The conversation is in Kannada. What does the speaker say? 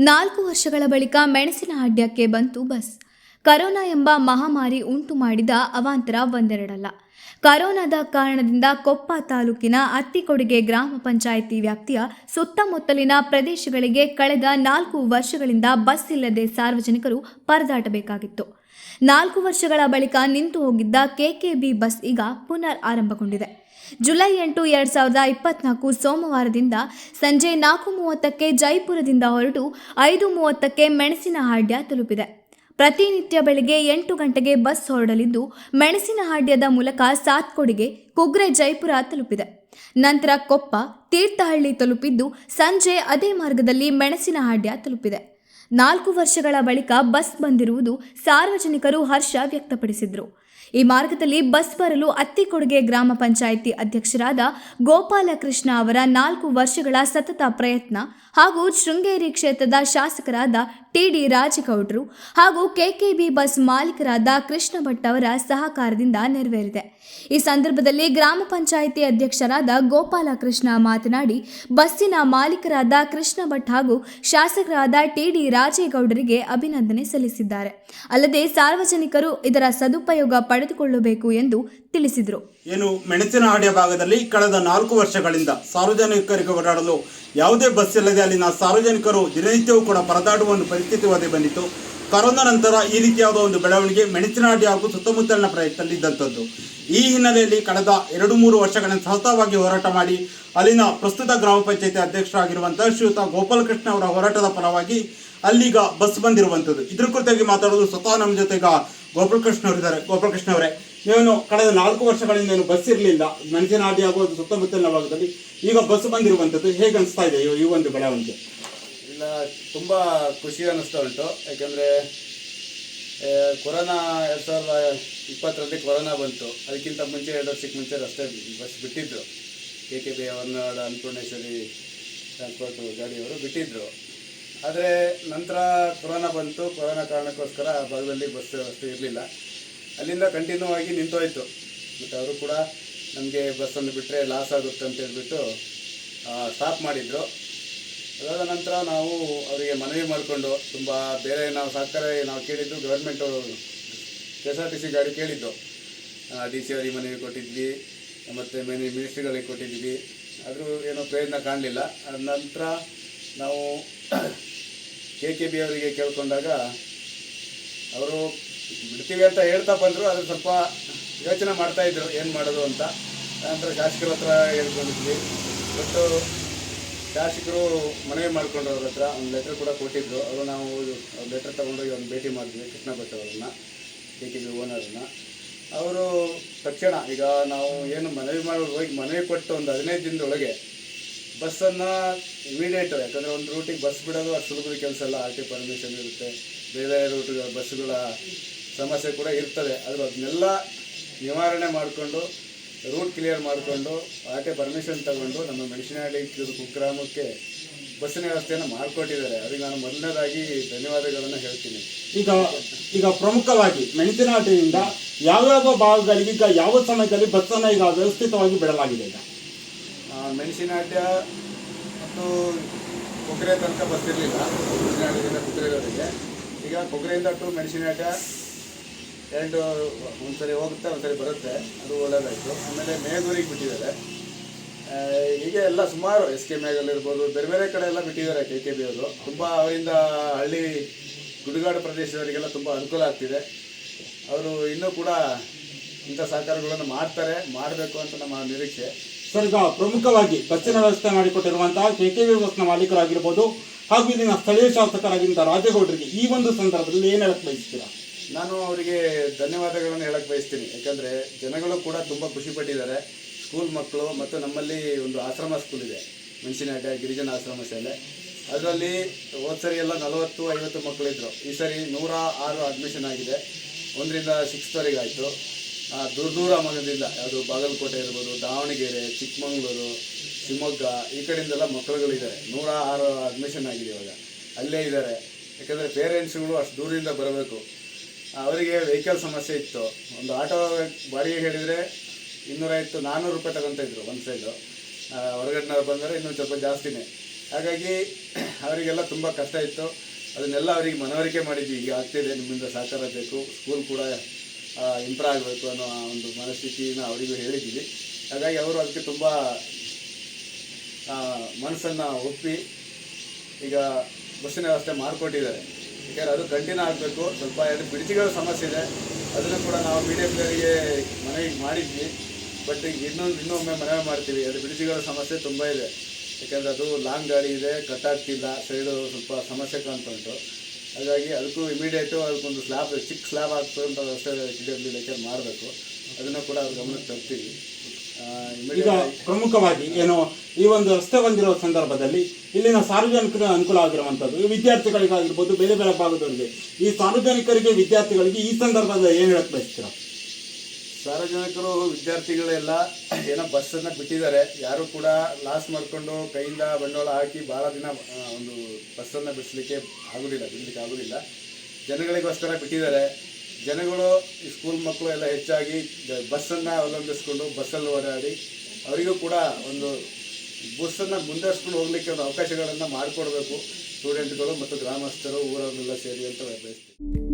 ನಾಲ್ಕು ವರ್ಷಗಳ ಬಳಿಕ ಮೆಣಸಿನ ಅಡ್ಡಕ್ಕೆ ಬಂತು ಬಸ್. ಕರೋನಾ ಎಂಬ ಮಹಾಮಾರಿ ಉಂಟು ಮಾಡಿದ ಅವಾಂತರ ಒಂದೆರಡಲ್ಲ. ಕರೋನಾದ ಕಾರಣದಿಂದ ಕೊಪ್ಪ ತಾಲೂಕಿನ ಅತ್ತಿಕೊಡುಗೆ ಗ್ರಾಮ ಪಂಚಾಯಿತಿ ವ್ಯಾಪ್ತಿಯ ಸುತ್ತಮುತ್ತಲಿನ ಪ್ರದೇಶಗಳಿಗೆ ಕಳೆದ ನಾಲ್ಕು ವರ್ಷಗಳಿಂದ ಬಸ್ ಇಲ್ಲದೆ ಸಾರ್ವಜನಿಕರು ಪರದಾಟಬೇಕಾಗಿತ್ತು. ನಾಲ್ಕು ವರ್ಷಗಳ ಬಳಿಕ ನಿಂತು ಹೋಗಿದ್ದ ಕೆಕೆಬಿ ಬಸ್ ಈಗ ಪುನರ್ ಆರಂಭಗೊಂಡಿದೆ. ಜುಲೈ ಎಂಟು ಎರಡು ಸಾವಿರದ ಇಪ್ಪತ್ನಾಲ್ಕು ಸೋಮವಾರದಿಂದ ಸಂಜೆ ನಾಲ್ಕು ಮೂವತ್ತಕ್ಕೆ ಜೈಪುರದಿಂದ ಹೊರಟು ಐದು ಮೂವತ್ತಕ್ಕೆ ಮೆಣಸಿನಹಾಡ್ಯ ತಲುಪಿದೆ. ಪ್ರತಿನಿತ್ಯ ಬೆಳಿಗ್ಗೆ ಎಂಟು ಗಂಟೆಗೆ ಬಸ್ ಹೊರಡಲಿದ್ದು, ಮೆಣಸಿನಹಾಡ್ಯದ ಮೂಲಕ ಸಾತ್ಕೊಡಿಗೆ ಕುಗ್ರೆ ಜೈಪುರ ತಲುಪಿದೆ. ನಂತರ ಕೊಪ್ಪ, ತೀರ್ಥಹಳ್ಳಿ ತಲುಪಿದ್ದು, ಸಂಜೆ ಅದೇ ಮಾರ್ಗದಲ್ಲಿ ಮೆಣಸಿನಹಾಡ್ಯ ತಲುಪಿದೆ. ನಾಲ್ಕು ವರ್ಷಗಳ ಬಳಿಕ ಬಸ್ ಬಂದಿರುವುದು ಸಾರ್ವಜನಿಕರು ಹರ್ಷ ವ್ಯಕ್ತಪಡಿಸಿದರು. ಈ ಮಾರ್ಗದಲ್ಲಿ ಬಸ್ ಬರಲು ಅತ್ತಿಕೊಡುಗೆ ಗ್ರಾಮ ಪಂಚಾಯಿತಿ ಅಧ್ಯಕ್ಷರಾದ ಗೋಪಾಲಕೃಷ್ಣ ಅವರ ನಾಲ್ಕು ವರ್ಷಗಳ ಸತತ ಪ್ರಯತ್ನ ಹಾಗೂ ಶೃಂಗೇರಿ ಕ್ಷೇತ್ರದ ಶಾಸಕರಾದ ಟಿಡಿ ರಾಜಗೌಡರು ಹಾಗೂ ಕೆಕೆಬಿ ಬಸ್ ಮಾಲೀಕರಾದ ಕೃಷ್ಣ ಭಟ್ ಅವರ ಸಹಕಾರದಿಂದ ನೆರವೇರಿದೆ. ಈ ಸಂದರ್ಭದಲ್ಲಿ ಗ್ರಾಮ ಪಂಚಾಯಿತಿ ಅಧ್ಯಕ್ಷರಾದ ಗೋಪಾಲಕೃಷ್ಣ ಮಾತನಾಡಿ, ಬಸ್ಸಿನ ಮಾಲೀಕರಾದ ಕೃಷ್ಣ ಭಟ್ ಹಾಗೂ ಶಾಸಕರಾದ ಟಿಡಿ ರಾಜೇಗೌಡರಿಗೆ ಅಭಿನಂದನೆ ಸಲ್ಲಿಸಿದ್ದಾರೆ. ಅಲ್ಲದೆ ಸಾರ್ವಜನಿಕರು ಇದರ ಸದುಪಯೋಗ ಪಡೆದುಕೊಳ್ಳಬೇಕು ಎಂದು ತಿಳಿಸಿದರು. ಏನು, ಮೆಣಸಿನ ಆಡಿಯ ಭಾಗದಲ್ಲಿ ಕಳೆದ ನಾಲ್ಕು ವರ್ಷಗಳಿಂದ ಸಾರ್ವಜನಿಕರಿಗೆ ಓಡಾಡಲು ಯಾವುದೇ ಬಸ್ ಇಲ್ಲದೆ ಅಲ್ಲಿನ ಸಾರ್ವಜನಿಕರು ದಿನನಿತ್ಯವೂ ಕೂಡ ಪರದಾಡುವ ಒಂದು ಪರಿಸ್ಥಿತಿ ಒದೇ ಬಂದಿತ್ತು. ಕರೋನಾ ನಂತರ ಈ ರೀತಿಯಾದ ಒಂದು ಬೆಳವಣಿಗೆ ಮೆಣಸಿನಾಡಿ ಹಾಗೂ ಸುತ್ತಮುತ್ತಲಿನ ಪ್ರಯತ್ನದಲ್ಲಿ ಇದ್ದಂಥದ್ದು ಈ ಹಿನ್ನೆಲೆಯಲ್ಲಿ ಕಳೆದ ಎರಡು ಮೂರು ವರ್ಷಗಳಿಂದ ಸತತವಾಗಿ ಹೋರಾಟ ಮಾಡಿ ಅಲ್ಲಿನ ಪ್ರಸ್ತುತ ಗ್ರಾಮ ಪಂಚಾಯತಿ ಅಧ್ಯಕ್ಷರಾಗಿರುವಂತಹ ಶ್ರೀಯುತ ಗೋಪಾಲಕೃಷ್ಣ ಅವರ ಹೋರಾಟದ ಫಲವಾಗಿ ಅಲ್ಲಿಗ ಬಸ್ ಬಂದಿರುವಂಥದ್ದು. ಇದ್ರ ಕುರಿತಾಗಿ ಮಾತಾಡೋದು ಸ್ವತಃ ನಮ್ಮ ಜೊತೆ ಈಗ ಗೋಪಾಲಕೃಷ್ಣ ಅವರಿದ್ದಾರೆ. ಗೋಪಾಲಕೃಷ್ಣ ಅವರೇ, ನೀವೇನು ಕಳೆದ ನಾಲ್ಕು ವರ್ಷಗಳಿಂದ ಏನು ಬಸ್ ಇರಲಿಲ್ಲ ಮೆಣಸಿನಹಾಡಿ ಆಗುವುದು ಸುತ್ತಮುತ್ತಲಿನ ಭಾಗದಲ್ಲಿ ಈಗ ಬಸ್ ಬಂದಿರುವಂಥದ್ದು ಹೇಗೆ ಅನಿಸ್ತಾ ಇದೆ ಈ ಒಂದು ಬೆಳವಣಿಗೆ? ಇಲ್ಲ, ತುಂಬ ಖುಷಿ ಅನ್ನಿಸ್ತಾ ಉಂಟು. ಯಾಕೆಂದರೆ ಕೊರೋನಾ ಎರಡು ಸಾವಿರದ ಇಪ್ಪತ್ತರಲ್ಲಿ ಕೊರೋನಾ ಬಂತು. ಅದಕ್ಕಿಂತ ಮುಂಚೆ ಎರಡು ವರ್ಷಕ್ಕೆ ಮುಂಚೆ ರಸ್ತೆ ಬಸ್ ಬಿಟ್ಟಿದ್ದರು ಕೆ ಕೆ ಬಿ ಹೊರನಾಡ ಅನ್ನಪೂರ್ಣೇಶ್ವರಿ ಟ್ರಾನ್ಸ್ಪೋರ್ಟ್ ಗಾಡಿಯವರು ಬಿಟ್ಟಿದ್ದರು ಆದರೆ ನಂತರ ಕೊರೋನಾ ಬಂತು, ಕೊರೋನಾ ಕಾರಣಕ್ಕೋಸ್ಕರ ಆ ಭಾಗದಲ್ಲಿ ಬಸ್ ವ್ಯವಸ್ಥೆ ಇರಲಿಲ್ಲ. ಅಲ್ಲಿಂದ ಕಂಟಿನ್ಯೂ ಆಗಿ ನಿಂತೋಯ್ತು. ಮತ್ತು ಅವರು ಕೂಡ ನಮಗೆ ಬಸ್ಸನ್ನು ಬಿಟ್ಟರೆ ಲಾಸ್ ಆಗುತ್ತೆ ಅಂತ ಹೇಳ್ಬಿಟ್ಟು ಸ್ಟಾಪ್ ಮಾಡಿದರು. ಅದಾದ ನಂತರ ನಾವು ಅವರಿಗೆ ಮನವಿ ಮಾಡಿಕೊಂಡು, ತುಂಬ ಬೇರೆ ನಾವು ಸರ್ಕಾರ ನಾವು ಕೇಳಿದ್ದು government K S R T C ಗಾಡಿ ಕೇಳಿದ್ದು. ಡಿ ಸಿ ಅವರಿಗೆ ಮನವಿ ಕೊಟ್ಟಿದ್ವಿ, ಮತ್ತು ಮನೆ ಮಿನಿಸ್ಟ್ರಿಗಳಿಗೆ ಕೊಟ್ಟಿದ್ವಿ. ಆದರೂ ಏನೋ ಪ್ರಯತ್ನ ಕಾಣಲಿಲ್ಲ. ಅದ ನಂತರ ನಾವು ಕೆ ಕೆ ಬಿ ಅವರಿಗೆ ಕೇಳ್ಕೊಂಡಾಗ ಅವರು ಬಿಡ್ತೀವಿ ಅಂತ ಹೇಳ್ತಾ ಬಂದರು ಅದು ಸ್ವಲ್ಪ ಯೋಚನೆ ಮಾಡ್ತಾಯಿದ್ರು ಏನು ಮಾಡೋದು ಅಂತ. ನಂತರ ಶಾಸಕರ ಹತ್ರ ಹೇಳ್ಕೊಂಡಿದ್ವಿ. ಬಟ್ಟು ಶಾಸಕರು ಮನವಿ ಮಾಡಿಕೊಂಡು ಅವ್ರ ಹತ್ರ, ಒಂದು ಲೆಟ್ರ್ ಕೂಡ ಕೊಟ್ಟಿದ್ದರು ಅವರು ನಾವು ಲೆಟ್ರ್ ತೊಗೊಂಡೋಗಿ ಒಂದು ಭೇಟಿ ಮಾಡಿದ್ವಿ ಕೃಷ್ಣ ಭಟ್ ಅವರನ್ನ ಕೆ ಕೆ ಬಿ ಓನರನ್ನ ಅವರು ತಕ್ಷಣ ಈಗ ನಾವು ಏನು ಮನವಿ ಮಾಡಿ, ಹೋಗಿ ಮನವಿ ಕೊಟ್ಟು ಒಂದು ಹದಿನೈದು ದಿನದೊಳಗೆ ಬಸ್ಸನ್ನು ಇಮಿಡಿಯೇಟ್ ಯಾಕಂದರೆ ಒಂದು ರೂಟಿಗೆ ಬಸ್ ಬಿಡೋದು ಅಷ್ಟು ಸುಲಭದ ಕೆಲಸ ಅಲ್ಲ. ಆರ್ ಟಿ ಪರ್ಮಿಷನ್ ಇರುತ್ತೆ. ಬೇರೆ ಬೇರೆ ರೂಟ್ಗಳ ಬಸ್ಸುಗಳ ಸಮಸ್ಯೆ ಕೂಡ ಇರ್ತದೆ. ಆದರೆ ಅದನ್ನೆಲ್ಲ ನಿವಾರಣೆ ಮಾಡಿಕೊಂಡು ರೂಟ್ ಕ್ಲಿಯರ್ ಮಾಡಿಕೊಂಡು ಆರ್ ಟಿ ಪರ್ಮಿಷನ್ ತಗೊಂಡು ನಮ್ಮ ಮೆಣಸಿನಹಳ್ಳಿ ಕುಗ್ರಾಮಕ್ಕೆ ಬಸ್ಸಿನ ವ್ಯವಸ್ಥೆಯನ್ನು ಮಾಡಿಕೊಟ್ಟಿದ್ದಾರೆ. ಅದಕ್ಕೆ ನಾನು ಮೊದಲನೇದಾಗಿ ಧನ್ಯವಾದಗಳನ್ನು ಹೇಳ್ತೀನಿ. ಈಗ ಈಗ ಪ್ರಮುಖವಾಗಿ ಮೆಣಸಿನಹಾಟಿಯಿಂದ ಯಾವ್ಯಾವ ಭಾಗಗಳಿಗೆ ಈಗ ಯಾವ ಸಮಯದಲ್ಲಿ ಬಸ್ಸನ್ನು ಈಗ ವ್ಯವಸ್ಥಿತವಾಗಿ ಬಿಡಲಾಗಿದೆ ಈಗ? ಆ, ಮೆಣಸಿನಾಟ್ಯ ಮತ್ತು ಕೊಕ್ಕರೆ ತನಕ ಬರ್ತಿರ್ಲಿಲ್ಲ. ಮೆಣಸಿನ ಮೆಣಸಿನಾಟ್ಯದಿಂದ ಕುದುರೆಗಳಿಗೆ ಈಗ ಕೊಕ್ಕರೆಯಿಂದ ಟು ಮೆಣಸಿನಾಟ್ಯ ಎರಡು ಒಂದ್ಸರಿ ಹೋಗುತ್ತೆ ಒಂದ್ಸರಿ ಬರುತ್ತೆ. ಅದು ಒಳ್ಳೆಯದಾಯಿತು ಆಮೇಲೆ ಮೇಘೂರಿಗೆ ಬಿಟ್ಟಿದ್ದಾರೆ. ಈಗ ಎಲ್ಲ ಸುಮಾರು ಎಸ್ ಕೆ ಮೇಗಲ್ಲಿರ್ಬೋದು ಬೇರೆ ಬೇರೆ ಕಡೆ ಎಲ್ಲ ಬಿಟ್ಟಿದ್ದಾರೆ ಕೆ ಕೆ ಬಿ ಅವರು. ತುಂಬ ಅವರಿಂದ ಹಳ್ಳಿ ಗುಡುಗಾಡು ಪ್ರದೇಶದವರಿಗೆಲ್ಲ ತುಂಬ ಅನುಕೂಲ ಆಗ್ತಿದೆ. ಅವರು ಇನ್ನೂ ಕೂಡ ಇಂಥ ಸಹಕಾರಗಳನ್ನು ಮಾಡ್ತಾರೆ ಮಾಡಬೇಕು ಅಂತ ನಮ್ಮ ನಿರೀಕ್ಷೆ. ಸರ್ ಪ್ರಮುಖವಾಗಿ ಬಸ್ಸಿನ ವ್ಯವಸ್ಥೆ ಮಾಡಿಕೊಟ್ಟಿರುವಂತಹ ಕೆ ಕೆ ವಿ ಬಸ್ನ ಮಾಲೀಕರಾಗಿರ್ಬೋದು ಹಾಗೂ ಇಲ್ಲಿನ ಸ್ಥಳೀಯ ಶಾಸಕರಾಗಿದ್ದ ರಾಜೇಗೌಡರಿಗೆ ಈ ಒಂದು ಸಂದರ್ಭದಲ್ಲಿ ಏನು ಹೇಳಕ್ ಬಯಸ್ತೀರಾ? ನಾನು ಅವರಿಗೆ ಧನ್ಯವಾದಗಳನ್ನು ಹೇಳಕ್ಕೆ ಬಯಸ್ತೀನಿ. ಯಾಕಂದ್ರೆ ಜನಗಳು ಕೂಡ ತುಂಬ ಖುಷಿಪಟ್ಟಿದ್ದಾರೆ ಸ್ಕೂಲ್ ಮಕ್ಕಳು ಮತ್ತು ನಮ್ಮಲ್ಲಿ ಒಂದು ಆಶ್ರಮ ಸ್ಕೂಲ್ ಇದೆ. ಮೆಣಸಿನಹಟ್ಟ ಗಿರಿಜನ ಆಶ್ರಮ ಶಾಲೆ. ಅದರಲ್ಲಿ ಹೋದ ಸರಿ ಎಲ್ಲ ನಲವತ್ತು, ಐವತ್ತು ಮಕ್ಕಳಿದ್ರು. ಈ ಸರಿ ನೂರ ಆರು ಅಡ್ಮಿಷನ್ ಆಗಿದೆ. ಒಂದರಿಂದ ಸಿಕ್ಸ್ತ್ವರೆಗೆ ಆಯಿತು. ದೂರ ದೂರ ಮಗದಿಂದ ಯಾವುದು ಬಾಗಲಕೋಟೆ ಇರ್ಬೋದು, ದಾವಣಗೆರೆ, ಚಿಕ್ಕಮಗಳೂರು, ಶಿವಮೊಗ್ಗ, ಈ ಕಡೆಯಿಂದೆಲ್ಲ ಮಕ್ಕಳುಗಳಿದ್ದಾರೆ. ನೂರ ಆರು ಅಡ್ಮಿಷನ್ ಆಗಿದೆ ಇವಾಗ. ಅಲ್ಲೇ ಇದ್ದಾರೆ. ಯಾಕಂದರೆ ಪೇರೆಂಟ್ಸ್ಗಳು ಅಷ್ಟು ದೂರದಿಂದ ಬರಬೇಕು. ಅವರಿಗೆ ವೆಹಿಕಲ್ ಸಮಸ್ಯೆ ಇತ್ತು. ಒಂದು ಆಟೋ ಬಾಡಿಗೆ ಹೇಳಿದರೆ ಇನ್ನೂರೈವತ್ತು ನಾನ್ನೂರು ರೂಪಾಯಿ ತಗೊತಾಯಿದ್ರು ಒಂದು ಸೈಡು ಹೊರಗಡೆನವ್ರು ಬಂದರೆ ಇನ್ನೊಂದು ಸ್ವಲ್ಪ ಜಾಸ್ತಿನೇ. ಹಾಗಾಗಿ ಅವರಿಗೆಲ್ಲ ತುಂಬ ಕಷ್ಟ ಇತ್ತು. ಅದನ್ನೆಲ್ಲ ಅವರಿಗೆ ಮನವರಿಕೆ ಮಾಡಿದ್ವಿ. ಈಗ ಆಗ್ತಿದೆ, ನಿಮ್ಮಿಂದ ಸಹಕಾರ ಬೇಕು. ಸ್ಕೂಲ್ ಕೂಡ ಇಂಪ್ರೂವ್ ಆಗಬೇಕು ಅನ್ನೋ ಒಂದು ಮನಸ್ಥಿತಿನ ಅವರಿಗೂ ಹೇಳಿದ್ದೀವಿ. ಹಾಗಾಗಿ ಅವರು ಅದಕ್ಕೆ ತುಂಬ ಮನಸ್ಸನ್ನು ಒಪ್ಪಿ ಈಗ ಬಸ್ಸಿನ ವ್ಯವಸ್ಥೆ ಮಾಡಿಕೊಟ್ಟಿದ್ದಾರೆ. ಯಾಕಂದರೆ ಅದು ಕಂಟಿನ್ಯೂ ಆಗಬೇಕು ಸ್ವಲ್ಪ ಎರಡು ಬಿಡಿಸಿಗಳ ಸಮಸ್ಯೆ ಇದೆ. ಅದನ್ನು ಕೂಡ ನಾವು ಮೀಡಿಯಂಗಳಿಗೆ ಮನವಿ ಮಾಡಿದ್ವಿ. ಬಟ್ ಈಗ ಇನ್ನೊಂದು, ಇನ್ನೊಮ್ಮೆ ಮನವಿ ಮಾಡ್ತೀವಿ. ಅದು ಬಿಡಿಸಿಗಳ ಸಮಸ್ಯೆ ತುಂಬ ಇದೆ. ಯಾಕೆಂದರೆ ಅದು ಲಾಂಗ್ ಗಾಡಿ ಇದೆ, ಕಟ್ಟಾಗ್ತಿಲ್ಲ, ಸೈಡು ಸ್ವಲ್ಪ ಸಮಸ್ಯೆ ಕಾಣ್ತುಂಟು ಹಾಗಾಗಿ ಅದಕ್ಕೂ ಇಮಿಡಿಯೇಟು ಅದಕ್ಕೊಂದು ಸ್ಲ್ಯಾಬ್ ಚಿಕ್ಕ ಸ್ಲ್ಯಾಬ್ ಅಂತ ವ್ಯವಸ್ಥೆ ಟಿ ಲೆಕ್ಚರ್ ಮಾಡಬೇಕು. ಅದನ್ನು ಕೂಡ ಅವ್ರ ಗಮನಕ್ಕೆ ತರ್ತೀವಿ. ಈಗ ಪ್ರಮುಖವಾಗಿ ಏನು ಈ ಒಂದು ರಸ್ತೆ ಬಂದಿರೋ ಸಂದರ್ಭದಲ್ಲಿ ಇಲ್ಲಿನ ಸಾರ್ವಜನಿಕರ ಅನುಕೂಲ ಆಗಿರುವಂಥದ್ದು ವಿದ್ಯಾರ್ಥಿಗಳಿಗಾಗಿರ್ಬೋದು, ಬೇರೆ ಬೇರೆ ಭಾಗದವರಿಗೆ, ಈ ಸಾರ್ವಜನಿಕರಿಗೆ, ವಿದ್ಯಾರ್ಥಿಗಳಿಗೆ ಈ ಸಂದರ್ಭದಲ್ಲಿ ಏನು ಹೇಳಕ್ ಬಯಸ್ತೀರಾ? ಸಾರ್ವಜನಿಕರು, ವಿದ್ಯಾರ್ಥಿಗಳೆಲ್ಲ ಏನೋ ಬಸ್ಸನ್ನು ಬಿಟ್ಟಿದ್ದಾರೆ. ಯಾರು ಕೂಡ ಲಾಸ್ ಮಾಡಿಕೊಂಡು ಕೈಯಿಂದ ಬಂಡವಾಳ ಹಾಕಿ ಭಾಳ ದಿನ ಒಂದು ಬಸ್ಸನ್ನು ಬಿಡಿಸ್ಲಿಕ್ಕೆ ಆಗೋದಿಲ್ಲ, ಬಿಡಲಿಕ್ಕೆ ಆಗೋದಿಲ್ಲ. ಜನಗಳಿಗೋಸ್ಕರ ಬಿಟ್ಟಿದ್ದಾರೆ. ಜನಗಳು, ಈ ಸ್ಕೂಲ್ ಮಕ್ಕಳು ಎಲ್ಲ ಹೆಚ್ಚಾಗಿ ಬಸ್ಸನ್ನು ಅವಲಂಬಿಸ್ಕೊಂಡು ಬಸ್ಸಲ್ಲಿ ಓಡಾಡಿ ಅವರಿಗೂ ಕೂಡ ಒಂದು ಬಸ್ಸನ್ನು ಮುಂದುವರ್ಸ್ಕೊಂಡು ಹೋಗ್ಲಿಕ್ಕೆ ಒಂದು ಅವಕಾಶಗಳನ್ನು ಮಾಡಿಕೊಡ್ಬೇಕು. ಸ್ಟೂಡೆಂಟ್ಗಳು ಮತ್ತು ಗ್ರಾಮಸ್ಥರು ಊರವರೆಲ್ಲ ಸೇರಿ ಅಂತ ಬಯಸ್ತೀವಿ